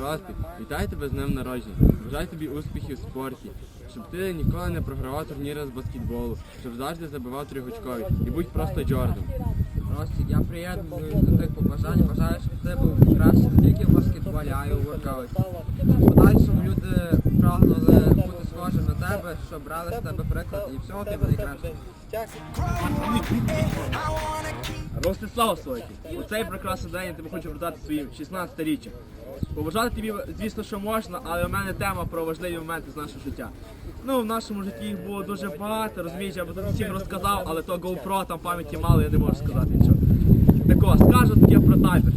Ростик, вітаю тебе з днем народження. Бажаю тобі успіхів в спорті, щоб ти ніколи не програвав турніри з баскетболу, щоб завжди забивав тригочкові і будь просто Джордан. Ростик, я приєднуюсь до тих побажань. Бажаю, щоб ти був краще не тільки в баскетболі, а й у воркауті. В подальшому люди прагнули бути схожим на тебе, щоб брали з тебе приклад і всього тебе найкраще. Ростислав Сойки, у цей прекрасний день я тебе хочу врятувати своїм 16 річчя. Побажати тобі, звісно, що можна, але у мене тема про важливі моменти з нашого життя. Ну, в нашому житті їх було дуже багато, розумієш, я би тут всім розказав, але то GoPro, там пам'яті мало, я не можу сказати нічого. Так ось, скажу таке про табір.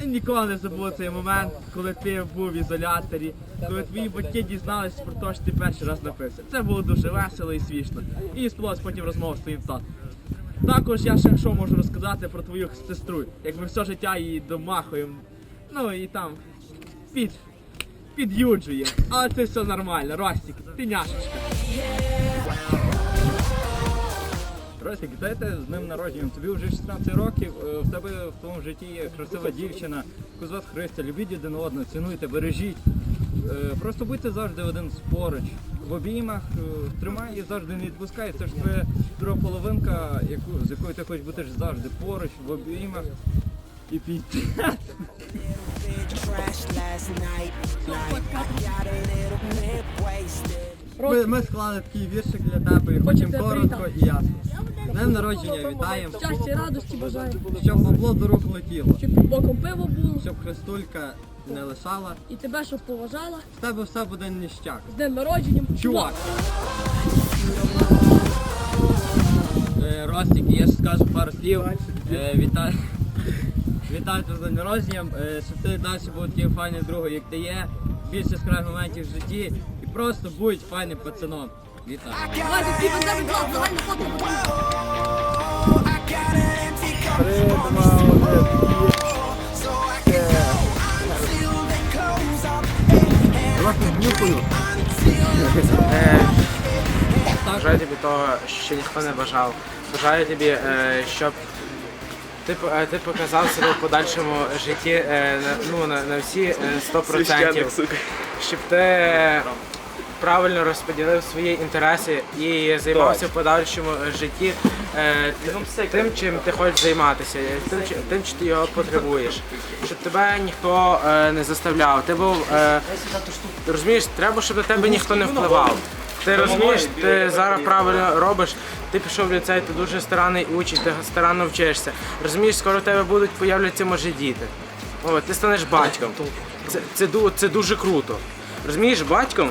Я ніколи не забуду цей момент, коли ти був в ізоляторі, коли твої батьки дізналися про те, що ти перший раз напився. Це було дуже весело і смішно. І сподобалась потім розмова з твоїм татом. Також я ще що можу розказати про твою сестру, як ми все життя її домахуємо. Ну і там під, під'юджуємо. Але це все нормально, Ростик, ти няшечка. Ростик, дайте з ним народженням. Тобі вже 16 років, е, в тебе в твоєму житті є красива дівчина, яку Христя, любіть один одного, цінуйте, бережіть. Е, Просто будьте завжди один поруч. В обіймах е, тримай її завжди не відпускай. Це ж твоя друга половинка, яку, з якою ти хочеш бути завжди поруч, в обіймах і wasted. Ми, ми склали такий віршик для тебе і хочемо коротко і ясно. З Днем народження вітаємо, Щастя, радості бажаю, щоб бабло до рук летіло, щоб під боком пиво було, щоб Христулька не лишала. і тебе, щоб поважала. В тебе все буде ніщак. З днем народження. Чувак! Е, Ростик, я ще скажу пару слів. Е, Вітаю. Вітаю тебе з днем народженням, е, щоб ти далі був таким файним другом, як ти є. Більше яскравих моментів в житті і просто будь файним пацаном. Вітаю. Up. Бажаю тобі того, що ніхто не бажав. Бажаю тобі, е, щоб ти, е, ти показав себе в подальшому житті е, на, ну, на, на всі е, 100%. Щоб ти правильно розподілив свої інтереси і займався в подальшому житті е, тим, чим ти хочеш займатися, е, тим, чи- тим, що ти його потребуєш. Щоб тебе ніхто е, не заставляв. Ти був е, розумієш, треба, щоб на тебе ніхто не впливав. Ти розумієш, ти зараз правильно робиш, ти пішов в ліцей, ти дуже старанний учень, ти старанно вчишся. Розумієш, скоро в тебе будуть появляться може діти. О, ти станеш батьком. Це, це, ду- це дуже круто. Розумієш, батьком,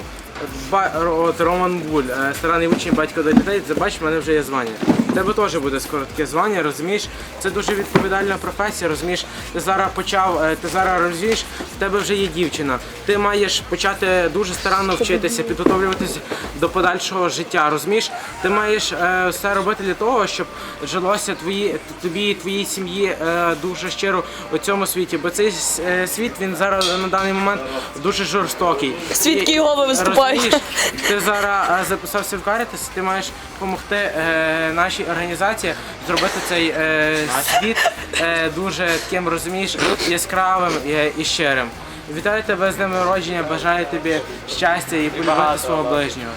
ба, от Роман Буль, е, старанний учень, батько до дітей, бачиш, в мене вже є звання. Тебе теж буде скоро таке звання, розумієш? Це дуже відповідальна професія, розумієш? Ти зараз почав, е, ти зараз розумієш, в тебе вже є дівчина. Ти маєш почати дуже старанно вчитися, підготовлюватися до подальшого життя. Розумієш? Ти маєш е, все робити для того, щоб жилося твої, тобі і твоїй сім'ї е, дуже щиро у цьому світі. Бо цей е, світ він зараз на даний момент дуже жорстокий. Свідки Єгови виступають. розумієш, Ти зараз е, записався в Caritas, ти маєш допомогти е, нашій організації зробити цей е, світ е, дуже таким, розумієш, яскравим і, і щирим. Вітаю тебе з днем народження, бажаю тобі щастя і полюбити свого ближнього.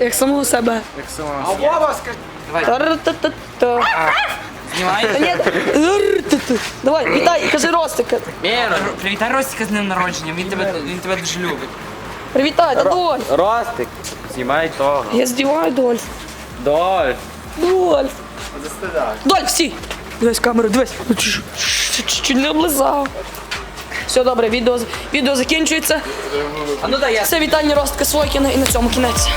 Як самого себе. Як самого себе. Тар-та-та-та. Та. Давай, вітай, кажи Ростика. Віра, привітай Ростика з днем народження, він тебе, він тебе дуже любить. Привітай, та Доль. Ростик, знімай того. Я здіваю Дольф. Доль. Дольф. Дольф, всі. Дивись камеру, дивись. Чуть не облизав. Все добре, відео, відео закінчується. А ну дай я. Це вітання Ростика Сойкіна і на цьому кінець.